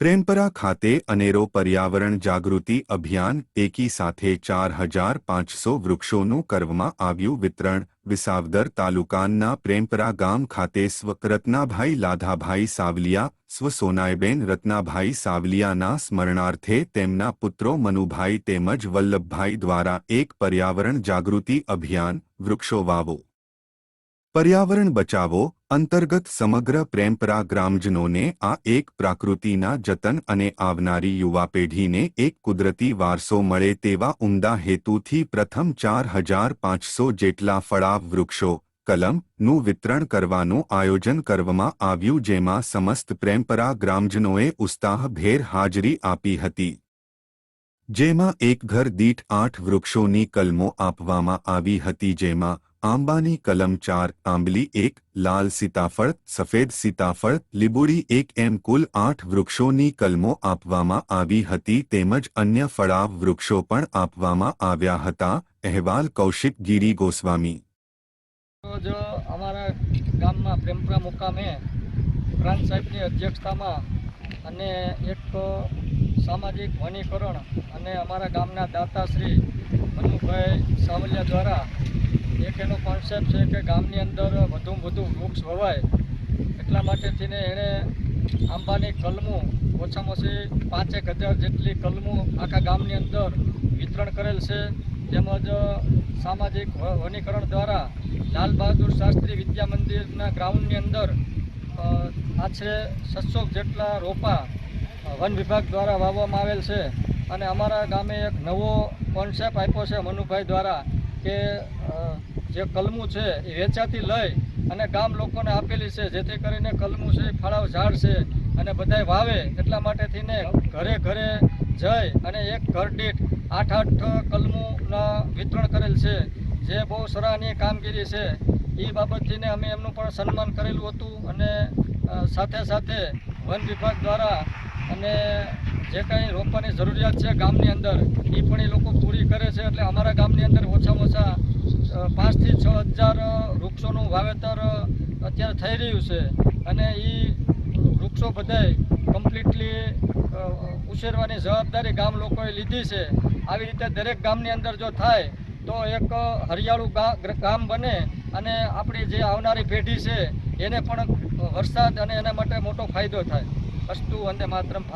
પ્રેમપરા ખાતે અનેરો પર્યાવરણ જાગૃતિ અભિયાન એકી સાથે ચાર હજાર પાંચસો વૃક્ષોનું કરવામાં આવ્યું વિતરણ, વિસાવદર તાલુકાના પ્રેમપરા ગામ ખાતે સ્વ રત્નાભાઈ લાધાભાઈ સાવલિયા, સ્વ સોનાયબેન રત્નાભાઈ સાવલિયાના સ્મરણાર્થે તેમના પુત્રો મનુભાઈ તેમજ વલ્લભભાઈ દ્વારા એક પર્યાવરણ જાગૃતિ અભિયાન વૃક્ષો વાવો. પર્યાવરણ બચાવો અંતર્ગત સમગ્ર પ્રેમપરા ગ્રામજનોને આ એક પ્રાકૃતિના જતન અને આવનારી યુવા પેઢીને એક કુદરતી વારસો મળે તેવા ઉમદા હેતુથી પ્રથમ ચાર હજાર પાંચસો જેટલા ફળાવ વૃક્ષો કલમનું વિતરણ કરવાનું આયોજન કરવામાં આવ્યું જેમાં સમસ્ત પ્રેમપરા ગ્રામજનોએ ઉત્સાહભેર હાજરી આપી હતી. જેમાં એક ઘર દીઠ આઠ વૃક્ષોની કલમો આપવામાં આવી હતી જેમાં આંબાની કલમ ચાર, આંબલી એક, લાલ સીતાફળ, સફેદ સીતાફળ, લીબુડી એક એમ કુલ આઠ વૃક્ષોની કલમો આપવામાં આવી હતી તેમજ અન્ય ફળાવ વૃક્ષો પણ આપવામાં આવ્યા હતા. અહેવાલ કૌશિક ગીરી ગોસ્વામી. જો અમારા ગામમાં પ્રેમપુરા મુકામે પ્રાંત સાહેબની અધ્યક્ષતામાં અને એક સામાજિક વનીકરણ અને અમારા ગામના દાતાશ્રી મનુભાઈ સાવલિયા દ્વારા એક એનો કોન્સેપ્ટ છે કે ગામની અંદર વધુમાં વધુ વૃક્ષ વવાય. એટલા માટે થઈને એણે આંબાની કલમો ઓછામાં ઓછી પાંચેક હજાર જેટલી કલમો આખા ગામની અંદર વિતરણ કરેલ છે. તેમજ સામાજિક વનીકરણ દ્વારા લાલ બહાદુર શાસ્ત્રી વિદ્યા મંદિરના ગ્રાઉન્ડની અંદર આશરે છસો જેટલા રોપા વન વિભાગ દ્વારા વાવવામાં આવેલ છે. અને અમારા ગામે એક નવો કોન્સેપ્ટ આપ્યો છે મનુભાઈ દ્વારા કે જે કલમું છે એ વેચાતી લઈ અને ગામ લોકોને આપેલી છે, જેથી કરીને કલમું છે ફળાવ ઝાડ છે અને બધાય વાવે એટલા માટે થઈને ઘરે ઘરે જઈ અને એક ઘર દીઠ આઠ આઠ કલમુંના વિતરણ કરેલ છે, જે બહુ સરાહનીય કામગીરી છે. એ બાબતથીને અમે એમનું પણ સન્માન કરેલું હતું અને સાથે સાથે વન વિભાગ દ્વારા અને જે કંઈ રોપવાની જરૂરિયાત છે ગામની અંદર એ પણ એ લોકો પૂરી કરે છે. એટલે અમારા ગામની અંદર ઓછામાં ઓછા પાંચથી છ હજાર વૃક્ષોનું વાવેતર અત્યારે થઈ રહ્યું છે. અને એ વૃક્ષો બધાય કમ્પ્લીટલી ઉછેરવાની જવાબદારી ગામ લોકોએ લીધી છે. આવી રીતે દરેક ગામની અંદર જો થાય, તો એક હરિયાળું ગામ બને અને આપણી જે આવનારી પેઢી છે, એને પણ વરસાદ અને એના માટે મોટો ફાયદો થાય. અસ્તુ અને માતરમ.